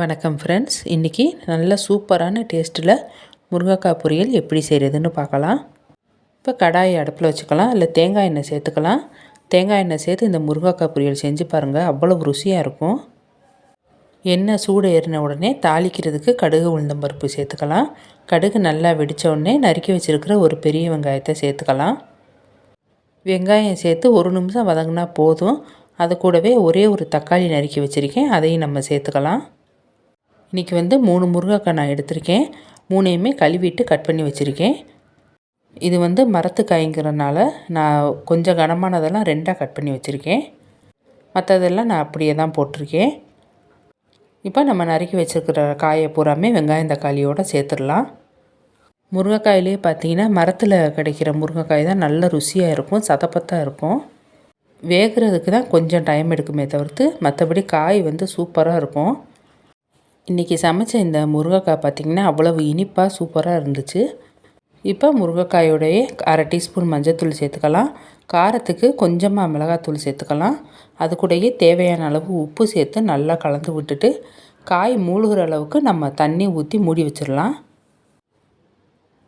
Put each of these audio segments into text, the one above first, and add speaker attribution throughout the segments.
Speaker 1: வணக்கம் ஃப்ரெண்ட்ஸ் இன்றைக்கி நல்ல சூப்பரான டேஸ்ட்டில் முருங்கைக்காய் பொரியல் எப்படி செய்கிறதுன்னு பார்க்கலாம். இப்போ கடாயை அடுப்பில் வச்சுக்கலாம் இல்லை தேங்காய் எண்ணெய் சேர்த்துக்கலாம். தேங்காய் எண்ணெய் சேர்த்து இந்த முருங்கைக்காய் பொரியல் செஞ்சு பாருங்கள் அவ்வளோ ருசியாக இருக்கும். எண்ணெய் சூடு ஏறின உடனே தாளிக்கிறதுக்கு கடுகு உளுந்தம்பருப்பு சேர்த்துக்கலாம். கடுகு நல்லா வெடித்த உடனே நறுக்கி வச்சுருக்கிற ஒரு பெரிய வெங்காயத்தை சேர்த்துக்கலாம். வெங்காயம் சேர்த்து ஒரு நிமிஷம் வதங்கினா போதும். அது கூடவே ஒரே ஒரு தக்காளி நறுக்கி வச்சுருக்கேன் அதையும் நம்ம சேர்த்துக்கலாம். இன்றைக்கி வந்து மூணு முருங்கைக்காய் நான் எடுத்திருக்கேன். மூணையுமே கழுவிட்டு கட் பண்ணி வச்சுருக்கேன். இது வந்து மரத்து காய்ங்கிறனால நான் கொஞ்சம் கனமானதெல்லாம் ரெண்டாக கட் பண்ணி வச்சுருக்கேன். மற்றதெல்லாம் நான் அப்படியே தான் போட்டிருக்கேன். இப்போ நம்ம நறுக்கி வச்சுருக்கிற காயை பூராமே வெங்காயம் தக்காளியோடு சேர்த்துடலாம். முருங்கைக்காயிலே பார்த்தீங்கன்னா மரத்தில் கிடைக்கிற முருங்கைக்காய் தான் நல்ல ருசியாக இருக்கும் சதப்பத்தாக இருக்கும். வேகிறதுக்கு தான் கொஞ்சம் டைம் எடுக்குமே தவிர்த்து மற்றபடி காய் வந்து சூப்பராக இருக்கும். இன்றைக்கி சமைச்ச இந்த முருங்கைக்காய் பார்த்திங்கன்னா அவ்வளவு இனிப்பாக சூப்பராக இருந்துச்சு. இப்போ முருங்கைக்காயோடைய அரை டீஸ்பூன் மஞ்சள்தூள் சேர்த்துக்கலாம். காரத்துக்கு கொஞ்சமாக மிளகாத்தூள் சேர்த்துக்கலாம். அது கூடயே தேவையான அளவு உப்பு சேர்த்து நல்லா கலந்து விட்டுட்டு காய் மூழ்கிற அளவுக்கு நம்ம தண்ணி ஊற்றி மூடி வச்சிடலாம்.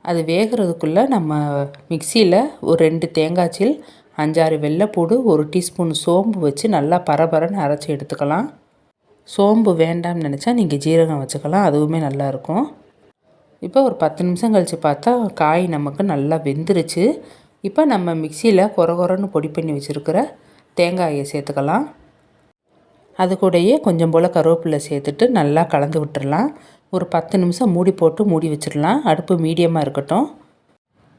Speaker 1: அது வேகிறதுக்குள்ளே நம்ம மிக்சியில் ஒரு ரெண்டு தேங்காய்ச்சில் அஞ்சாறு வெள்ளைப்பூடு ஒரு டீஸ்பூன் சோம்பு வச்சு நல்லா பரபரன்னு அரைச்சி எடுத்துக்கலாம். சோம்பு வேண்டாம்னு நினச்சா நீங்கள் ஜீரகம் வச்சுக்கலாம் அதுவுமே நல்லாயிருக்கும். இப்போ ஒரு பத்து நிமிஷம் கழித்து பார்த்தா காய் நமக்கு நல்லா வெந்துருச்சு. இப்போ நம்ம மிக்சியில் கொர கொரன்னு பொடி பண்ணி வச்சுருக்கிற தேங்காயை சேர்த்துக்கலாம். அது கூடயே கொஞ்சம் போல் கருவேப்பிலை சேர்த்துட்டு நல்லா கலந்து விட்டுடலாம் ஒரு பத்து நிமிஷம் மூடி போட்டு மூடி வச்சிடலாம். அடுப்பு மீடியமாக இருக்கட்டும்.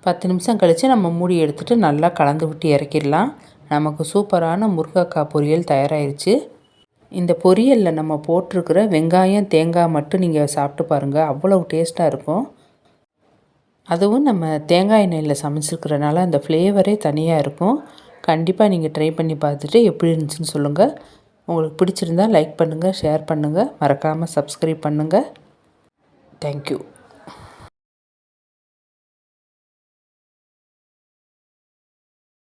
Speaker 1: பத்து நிமிஷம் கழித்து நம்ம மூடி எடுத்துகிட்டு நல்லா கலந்து விட்டு இறக்கிடலாம். நமக்கு சூப்பரான முருங்கைக்காய் பொரியல் தயாராகிருச்சு இந்த பொரியலில் நம்ம போட்டிருக்கிற வெங்காயம் தேங்காய் மட்டும் நீங்கள் சாப்பிட்டு பாருங்கள் அவ்வளோ டேஸ்ட்டாக இருக்கும். அதுவும் நம்ம தேங்காய் எண்ணெயில் சமைச்சிருக்கிறனால அந்த ஃப்ளேவரே தனியாக இருக்கும். கண்டிப்பாக நீங்கள் ட்ரை பண்ணி பார்த்துட்டு எப்படி இருந்துச்சுன்னு சொல்லுங்கள் உங்களுக்கு பிடிச்சிருந்தால் லைக் பண்ணுங்கள் ஷேர் பண்ணுங்கள் மறக்காமல் சப்ஸ்கிரைப் பண்ணுங்கள் தேங்க்யூ